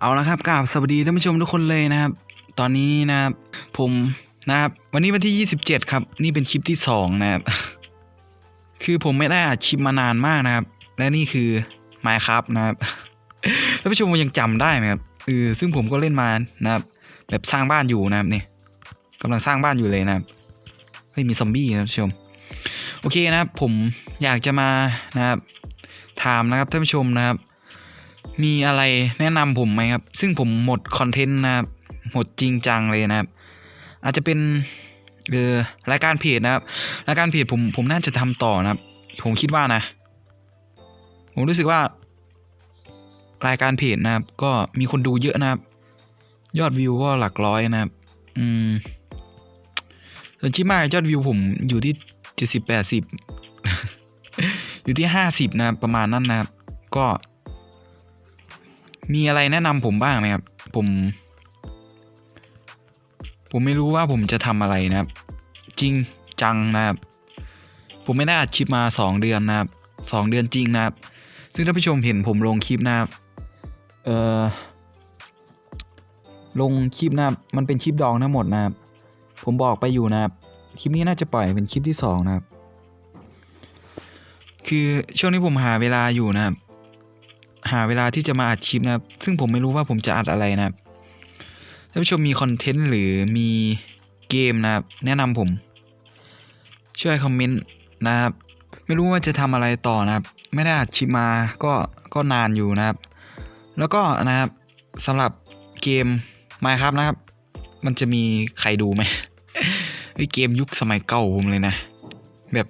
เอาละครับกราบสวัสดีท่านผู้ชมทุกคนเลยนะครับ ตอนนี้นะครับผมนะครับ วันนี้วันที่ 27 ครับ นี่เป็นคลิปที่ 2 นะครับ คือผมไม่ได้อัดคลิปมานานมากนะครับ และนี่คือ Minecraft นะครับท่านผู้ชมยังจำได้ไหมครับเออซึ่งผมก็เล่นมานะครับ แบบสร้างบ้านอยู่นะครับนี่กำลังสร้างบ้านอยู่เลยนะครับเฮ้ยมีซอมบี้นะท่านผู้ชม โอเคนะครับ ผมอยากจะมานะครับ ถามนะครับท่านผู้ชมนะครับ มีอะไรแนะนำผมไหมครับ ซึ่งผมหมดคอนเทนต์นะครับ หมดจริงจังเลยนะครับ อาจจะเป็นเออรายการเพจนะครับ รายการเพจผมผมน่าจะทำต่อนะครับ ผมคิดว่านะ ผมรู้สึกว่า รายการเพจนะครับ ก็มีคนดูเยอะนะครับ ยอดวิวก็หลักร้อยนะครับ อืมส่วนชิมายอดวิวผมอยู่ที่เจ็ดสิบแปดสิบอยู่ที่ห้าสิบนะครับประมาณนั้นนะครับ ก็ มีอะไรแนะนำผมบ้างไหมครับ ผม ผมไม่รู้ว่าผมจะทำอะไรนะครับ จริงจังนะครับ ผมไม่ได้อัดคลิปมาสองเดือนนะครับสองเดือนจริงนะครับ ซึ่งท่านผู้ชมเห็นผมลงคลิปนะครับเอ่อลงคลิปนะครับ มันเป็นคลิปดองทั้งหมดนะครับ ผมบอกไปอยู่นะครับ คลิปนี้น่าจะปล่อยเป็นคลิปที่สองนะครับ คือช่วงนี้ผมหาเวลาอยู่นะครับ หาเวลาที่จะมาอัดคลิปนะครับ ซึ่งผมไม่รู้ว่าผมจะอัดอะไรนะครับท่านผู้ชมมีคอนเทนต์หรือมีเกมนะครับ แนะนำผม ช่วยคอมเมนต์นะครับ ไม่รู้ว่าจะทำอะไรต่อนะครับ ไม่ได้อัดคลิปมาก็ก็นานอยู่นะครับ แล้วก็นะครับสำหรับเกม Minecraft นะครับ มันจะมีใครดูไหมเฮ้ยเกมยุคสมัยเก่าผมเลยนะ แบบ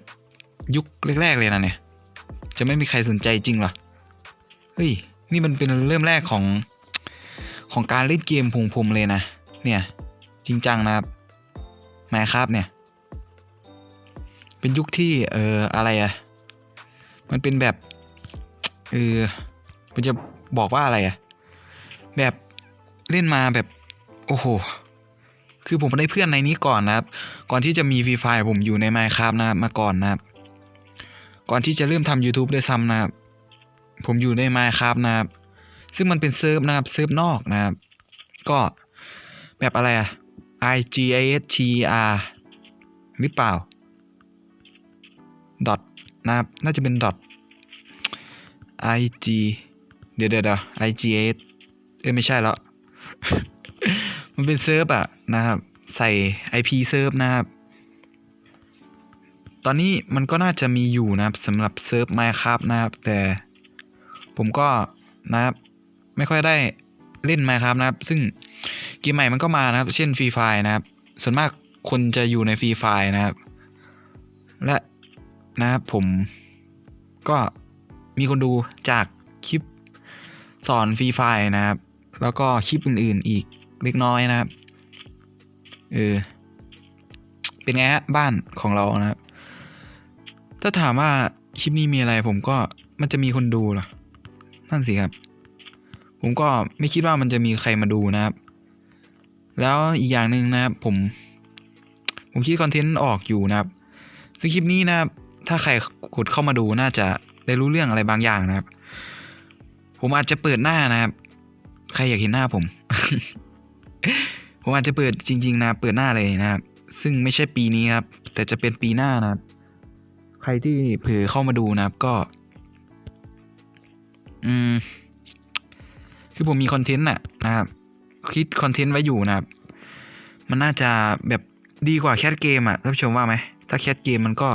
ยุคแรกๆเลยนะเนี่ย จะไม่มีใครสนใจจริงหรอ เฮ้ย นี่มันเป็นเริ่มแรกของของการเล่นเกมของผมเลยนะ เนี่ย จริงจังนะครับแมครับเนี่ย เป็นยุคที่เอออะไรอะมันเป็นแบบเออผมจะบอกว่าอะไรอะแบบเล่นมาแบบ โอ้โห คือผมได้เพื่อนในนี้ก่อนนะครับ ก่อนที่จะมีฟรีไฟผมอยู่ใน Minecraft นะครับมาก่อนนะครับ ก่อนที่จะเริ่มทำ YouTube ด้วยซ้ำนะครับ ผมอยู่ใน Minecraft นะครับ ซึ่งมันเป็นเซิร์ฟนะครับเซิร์ฟนอกนะครับ ก็แบบอะไรอะ i g i s t r หรือเปล่าดอทนะครับน่าจะเป็นดอท i g เดี๋ยวเดี๋ยว i g s เอ้ไม่ใช่แล้ว มันเป็นเซิร์ฟอะนะครับ ใส่ IP เซิร์ฟนะครับ ตอนนี้มันก็น่าจะมีอยู่นะครับสำหรับเซิร์ฟ Minecraft นะครับแต่ ผมก็นะครับไม่ค่อยได้เล่น Minecraft นะครับ ซึ่งเกมใหม่มันก็มานะครับ เช่น Free Fire นะครับ ส่วนมากคนจะอยู่ใน Free Fire นะครับ และนะครับผมก็มีคนดูจากคลิปสอน Free Fire นะครับ แล้วก็คลิปอื่นๆอีกเล็กน้อยนะครับ เออ เป็นไงฮะบ้านของเรานะครับ ถ้าถามว่าคลิปนี้มีอะไรผมก็มันจะมีคนดูเหรอ นั่นสิครับ ผมก็ไม่คิดว่ามันจะมีใครมาดูนะครับ แล้วอีกอย่างหนึ่งนะครับ ผม ผมคิดคอนเทนต์ออกอยู่นะครับซึ่งคลิปนี้นะครับ ถ้าใครกดเข้ามาดูน่าจะได้รู้เรื่องอะไรบางอย่างนะครับ ผมอาจจะเปิดหน้านะครับ ใครอยากเห็นหน้าผม ผมอาจจะเปิดจริง ๆ นะเปิดหน้าเลยนะครับ ซึ่งไม่ใช่ปีนี้ครับ แต่จะเป็นปีหน้านะครับ ใครที่เผลอเข้ามาดูนะครับ ก็ อืม คือผมมีคอนเทนต์น่ะนะครับ คิดคอนเทนต์ไว้อยู่นะครับ มันน่าจะแบบดีกว่าแคสเกมอะท่านผู้ชมว่าไหม ถ้าแคสเกมมันก็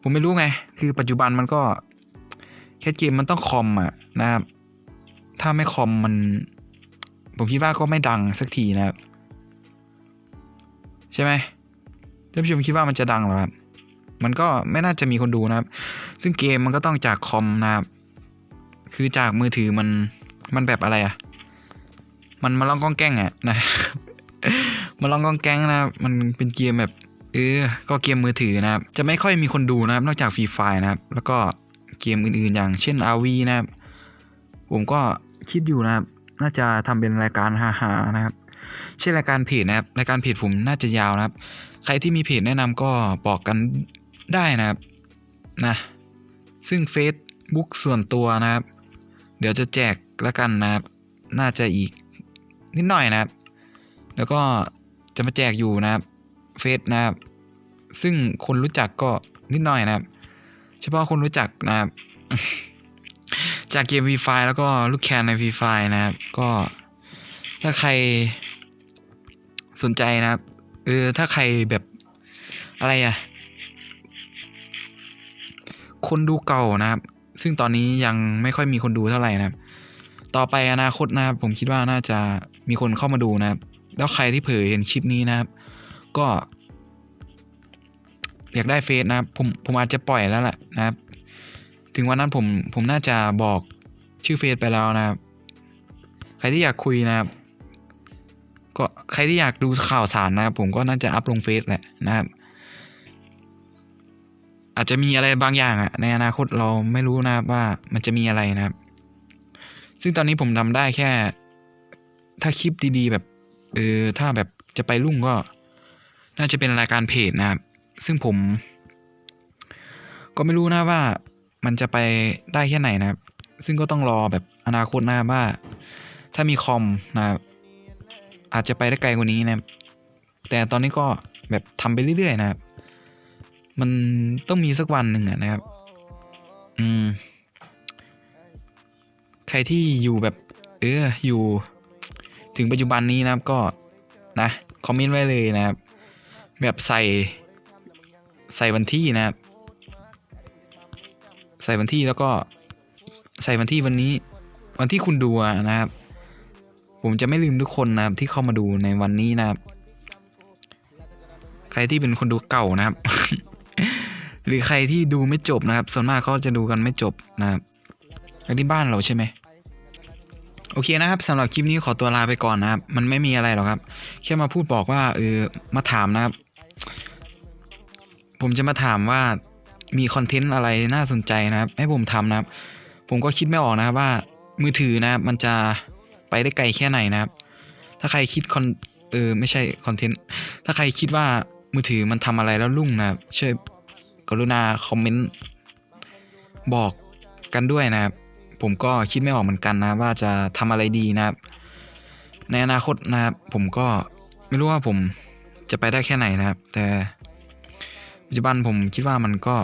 ผมไม่รู้ไง คือปัจจุบันมันก็แคสเกมมันต้องคอมอะนะครับ ถ้าไม่คอมมัน ผมคิดว่าก็ไม่ดังสักทีนะครับ ใช่ไหมท่านผู้ชมคิดว่ามันจะดังหรอครับ มันก็ไม่น่าจะมีคนดูนะครับ ซึ่งเกมมันก็ต้องจากคอมนะครับ คือจากมือถือมันมันแบบอะไรอะ่ะ มันมาลองก้องแกล้งอะ่ะนะมาลองก้องแกล้งนะมันเป็นเกมแบบ เออ ก็เกมมือถือนะครับ จะไม่ค่อยมีคนดูนะครับ นอกจากฟรีไฟนะครับ แล้วก็เกมอื่นๆ อย่างเช่น RV นะครับ ผมก็คิดอยู่นะครับ น่าจะทำเป็นรายการฮาๆนะครับ เช่นรายการเพจนะครับ รายการเพจผมน่าจะยาวนะครับ ใครที่มีเพจแนะนำก็บอกกันได้นะครับ นะ ซึ่ง Facebook ส่วนตัวนะครับ เดี๋ยวจะแจกแล้วกันนะครับ น่าจะอีกนิดหน่อยนะครับ แล้วก็จะมาแจกอยู่นะครับเฟซนะครับ ซึ่งคนรู้จักก็นิดหน่อยนะครับ เฉพาะคนรู้จักนะครับ จากเกม V5 แล้วก็ลูกแคนใน V5 นะครับ ก็ถ้าใครสนใจนะครับเออถ้าใครแบบอะไรอะคนดูเก่านะครับ ซึ่งตอนนี้ยังไม่ค่อยมีคนดูเท่าไหร่นะครับ ต่อไปอนาคตนะครับ ผมคิดว่าน่าจะมีคนเข้ามาดูนะครับ แล้วใครที่เผยเห็นคลิปนี้นะครับ ก็ อยากได้เฟซนะครับ ผมผมอาจจะปล่อยแล้วแหละนะครับ ถึงวันนั้นผมผมน่าจะบอกชื่อเฟซไปแล้วนะครับ ใครที่อยากคุยนะครับ ก็ใครที่อยากดูข่าวสารนะครับ ผมก็น่าจะอัพลงเฟซแหละนะครับ อาจจะมีอะไรบางอย่างอะในอนาคตเราไม่รู้นะว่ามันจะมีอะไรนะครับ ซึ่งตอนนี้ผมทำได้แค่ ถ้าคลิปดีๆ แบบเออถ้าแบบจะไปรุ่งก็ น่าจะเป็นรายการเพจนะครับ ซึ่งผม ก็ไม่รู้นะว่ามันจะไปได้แค่ไหนนะครับ ซึ่งก็ต้องรอแบบอนาคตนะครับว่า ถ้ามีคอมนะครับอาจจะไปได้ไกลกว่านี้นะครับแต่ตอนนี้ก็แบบทำไปเรื่อยๆนะครับ มันต้องมีสักวันหนึ่งอะนะครับ อืม ใครที่อยู่แบบ เออ อยู่ ถึงปัจจุบันนี้นะครับก็นะคอมเมนต์ไว้เลยนะครับ แบบใส่ ใส่วันที่นะครับ ใส่วันที่แล้วก็ ใส่วันที่วันนี้ วันที่คุณดูนะครับ ผมจะไม่ลืมทุกคนนะครับที่เข้ามาดูในวันนี้นะครับ ใครที่เป็นคนดูเก่านะครับ หรือใครที่ดูไม่จบนะครับ ส่วนมากเขาจะดูกันไม่จบนะครับที่บ้านเราใช่ไหมโอเคนะครับสำหรับคลิปนี้ขอตัวลาไปก่อนนะครับ มันไม่มีอะไรหรอกครับ แค่มาพูดบอกว่าเออมาถามนะครับ ผมจะมาถามว่ามีคอนเทนต์อะไรน่าสนใจนะครับ ให้ผมทำนะครับ ผมก็คิดไม่ออกนะครับว่ามือถือนะครับ มันจะไปได้ไกลแค่ไหนนะครับ ถ้าใครคิดคอนเออไม่ใช่คอนเทนต์ถ้าใครคิดว่ามือถือมันทำอะไรแล้วรุ่งนะครับช่วย กรุณาคอมเมนต์บอกกันด้วยนะครับ ผมก็คิดไม่ออกเหมือนกันนะ ว่าจะทำอะไรดีนะครับ ในอนาคตนะครับ ผมก็ไม่รู้ว่าผมจะไปได้แค่ไหนนะครับ แต่ปัจจุบันผมคิดว่ามันก็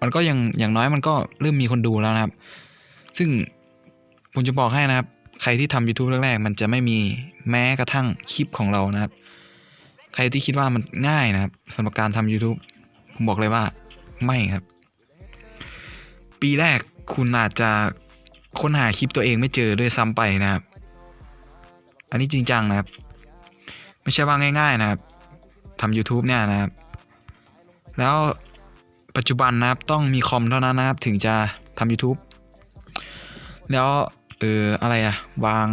มันก็ยังอย่างน้อยมันก็เริ่มมีคนดูแล้วนะครับ ซึ่งผมจะบอกให้นะครับ ใครที่ทำ YouTube แรกๆ มันจะไม่มีแม้กระทั่งคลิปของเรานะครับ ใครที่คิดว่ามันง่ายนะครับสำหรับการทำ YouTube ผมบอกเลยว่า ไม่ครับ ปีแรกคุณอาจจะค้นหาคลิปตัวเองไม่เจอด้วยซ้ำไปนะครับ อันนี้จริงจังนะครับ ไม่ใช่ว่าง่าย ๆนะครับทำ YouTube เนี่ยนะครับ แล้วปัจจุบันนะครับต้องมีคอมเท่านั้นนะครับ ถึงจะทำ YouTube แล้วเอออะไรอะวาง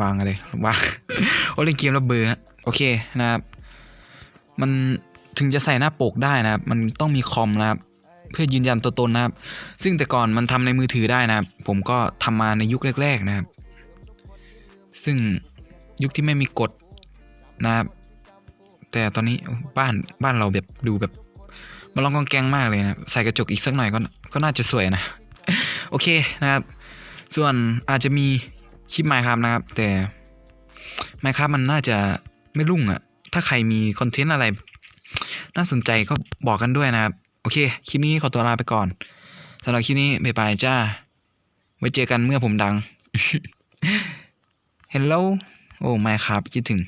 วางอะไรวางโอเล่นเกมแล้วเบลอโอเคนะครับ มัน ถึงจะใส่หน้าปกได้นะครับ มันต้องมีคอมนะครับ เพื่อยืนยันตัวตนนะครับ ซึ่งแต่ก่อนมันทำในมือถือได้นะครับ ผมก็ทำมาในยุคแรก ๆนะครับ ซึ่งยุคที่ไม่มีกฎนะครับ แต่ตอนนี้บ้านบ้านเราแบบดูแบบมาลองกองแกงมากเลยนะใส่กระจกอีกสักหน่อยก็ก็น่าจะสวยนะ โอเคนะครับ ส่วนอาจจะมีคลิปไมค์ครับนะครับ แต่ไมค์ครับมันน่าจะไม่รุ่งอะถ้าใครมีคอนเทนต์อะไร น่าสนใจก็บอกกันด้วยนะครับ โอเค คลิปนี้ขอตัวลาไปก่อนสำหรับคลิปนี้บ๊ายบายจ้า ไว้เจอกันเมื่อผมดังเฮลโลโอ้ไม่ครับคิดถึง